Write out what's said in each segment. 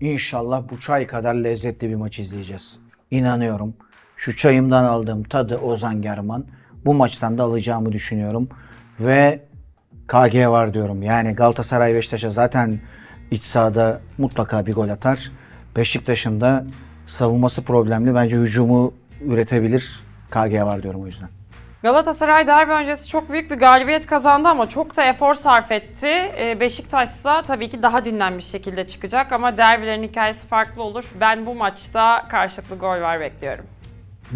İnşallah bu çay kadar lezzetli bir maç izleyeceğiz. İnanıyorum. Şu çayımdan aldığım tadı Ozan German bu maçtan da alacağımı düşünüyorum. Ve KG var diyorum. Yani Galatasaray Beşiktaş'a zaten iç sahada mutlaka bir gol atar. Beşiktaş'ın da savunması problemli. Bence hücumu üretebilir. KG var diyorum o yüzden. Galatasaray derbi öncesi çok büyük bir galibiyet kazandı ama çok da efor sarf etti. Ee, Beşiktaş ise tabii ki daha dinlenmiş şekilde çıkacak ama derbilerin hikayesi farklı olur. Ben bu maçta karşılıklı gol var bekliyorum.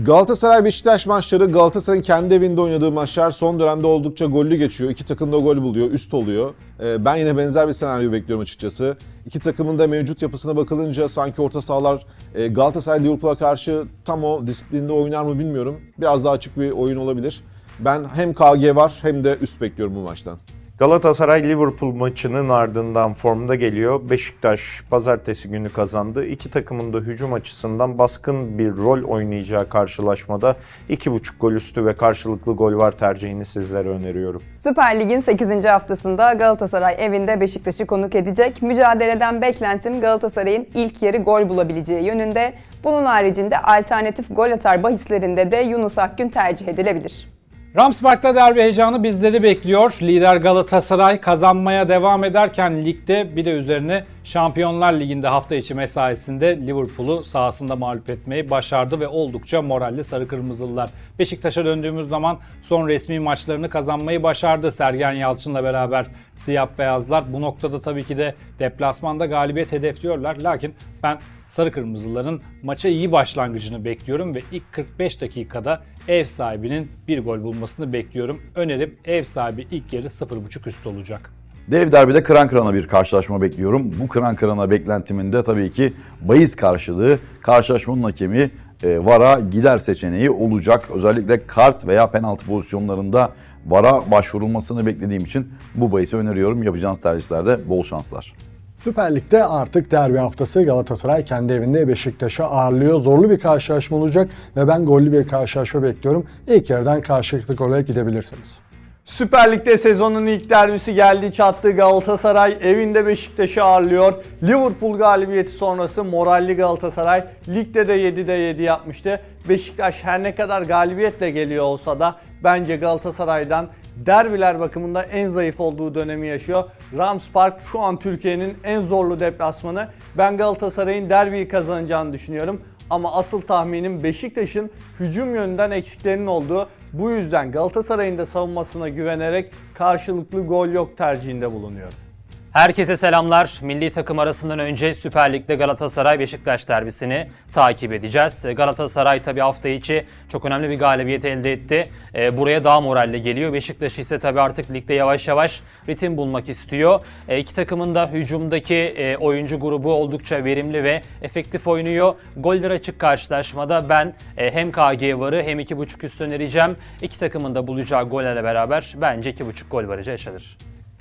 Galatasaray Beşiktaş maçları Galatasaray'ın kendi evinde oynadığı maçlar son dönemde oldukça gollü geçiyor. İki takım da gol buluyor, üst oluyor. Ee, Ben yine benzer bir senaryo bekliyorum açıkçası. İki takımın da mevcut yapısına bakılınca sanki orta sahalar e, Galatasaray Liverpool'a karşı tam o disiplinde oynar mı bilmiyorum. Biraz daha açık bir oyun olabilir. Ben hem KG var hem de üst bekliyorum bu maçtan. Galatasaray Liverpool maçının ardından formda geliyor. Beşiktaş pazartesi günü kazandı. İki takımın da hücum açısından baskın bir rol oynayacağı karşılaşmada 2.5 gol üstü ve karşılıklı gol var tercihini sizlere öneriyorum. Süper Lig'in 8. haftasında Galatasaray evinde Beşiktaş'ı konuk edecek. Mücadeleden beklentim Galatasaray'ın ilk yarı gol bulabileceği yönünde. Bunun haricinde alternatif gol atar bahislerinde de Yunus Akgün tercih edilebilir. Ramsberg'da derbi heyecanı bizleri bekliyor. Lider Galatasaray kazanmaya devam ederken ligde bir de üzerine Şampiyonlar Ligi'nde hafta içi mesaisinde Liverpool'u sahasında mağlup etmeyi başardı ve oldukça moralli sarı kırmızılılar. Beşiktaş'a döndüğümüz zaman son resmi maçlarını kazanmayı başardı Sergen Yalçın'la beraber siyah beyazlar. Bu noktada tabii ki de deplasmanda galibiyet hedefliyorlar. Lakin ben sarı kırmızıların maça iyi başlangıcını bekliyorum ve ilk 45 dakikada ev sahibinin bir gol bulmasını bekliyorum. Önerim ev sahibi ilk yarı 0.5 üst olacak. Dev derbide kıran kırana bir karşılaşma bekliyorum. Bu kıran kırana beklentimin de tabii ki bahis karşılığı karşılaşmanın hakemi e, VAR'a gider seçeneği olacak. Özellikle kart veya penaltı pozisyonlarında VAR'a başvurulmasını beklediğim için bu bahisi öneriyorum. Yapacağınız tercihlerde bol şanslar. Süper Lig'de artık derbi haftası Galatasaray kendi evinde Beşiktaş'ı ağırlıyor. Zorlu bir karşılaşma olacak ve ben gollü bir karşılaşma bekliyorum. İlk yarıdan karşılıklı gole gidebilirsiniz. Süper Lig'de sezonun ilk derbisi geldi çattı Galatasaray evinde Beşiktaş'ı ağırlıyor. Liverpool galibiyeti sonrası moralli Galatasaray ligde de 7'de 7 yapmıştı. Beşiktaş her ne kadar galibiyetle geliyor olsa da bence Galatasaray'dan derbiler bakımında en zayıf olduğu dönemi yaşıyor. Rams Park şu an Türkiye'nin en zorlu deplasmanı. Ben Galatasaray'ın derbiyi kazanacağını düşünüyorum. Ama asıl tahminim Beşiktaş'ın hücum yönünden eksiklerinin olduğu. Bu yüzden Galatasaray'ın da savunmasına güvenerek karşılıklı gol yok tercihinde bulunuyorum. Herkese selamlar. Milli takım arasından önce Süper Lig'de Galatasaray Beşiktaş derbisini takip edeceğiz. Galatasaray tabii hafta içi çok önemli bir galibiyet elde etti. Ee, Buraya daha moralle geliyor. Beşiktaş ise tabii artık ligde yavaş yavaş ritim bulmak istiyor. Ee, İki takımın da hücumdaki e, oyuncu grubu oldukça verimli ve efektif oynuyor. Goller açık karşılaşmada ben e, hem KG varı hem 2.5 üst önereceğim. İki takımın da bulacağı gollerle beraber bence 2.5 gol varıcı yaşanır.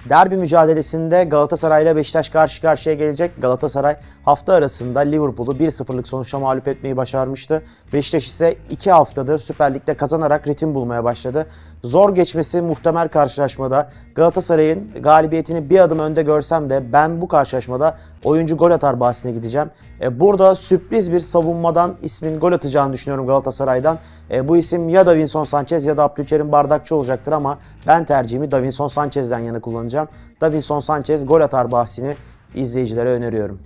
Derbi mücadelesinde Galatasaray ile Beşiktaş karşı karşıya gelecek. Galatasaray hafta arasında Liverpool'u 1-0'lık sonuçla mağlup etmeyi başarmıştı. Beşiktaş ise 2 haftadır Süper Lig'de kazanarak ritim bulmaya başladı. Zor geçmesi muhtemel karşılaşmada Galatasaray'ın galibiyetini bir adım önde görsem de ben bu karşılaşmada oyuncu gol atar bahsine gideceğim. E, Burada sürpriz bir savunmadan ismin gol atacağını düşünüyorum Galatasaray'dan. E, Bu isim ya Davinson Sanchez ya da Abdülkerim Bardakçı olacaktır ama ben tercihimi Davinson Sanchez'den yana kullanacağım. Davinson Sanchez gol atar bahsini izleyicilere öneriyorum.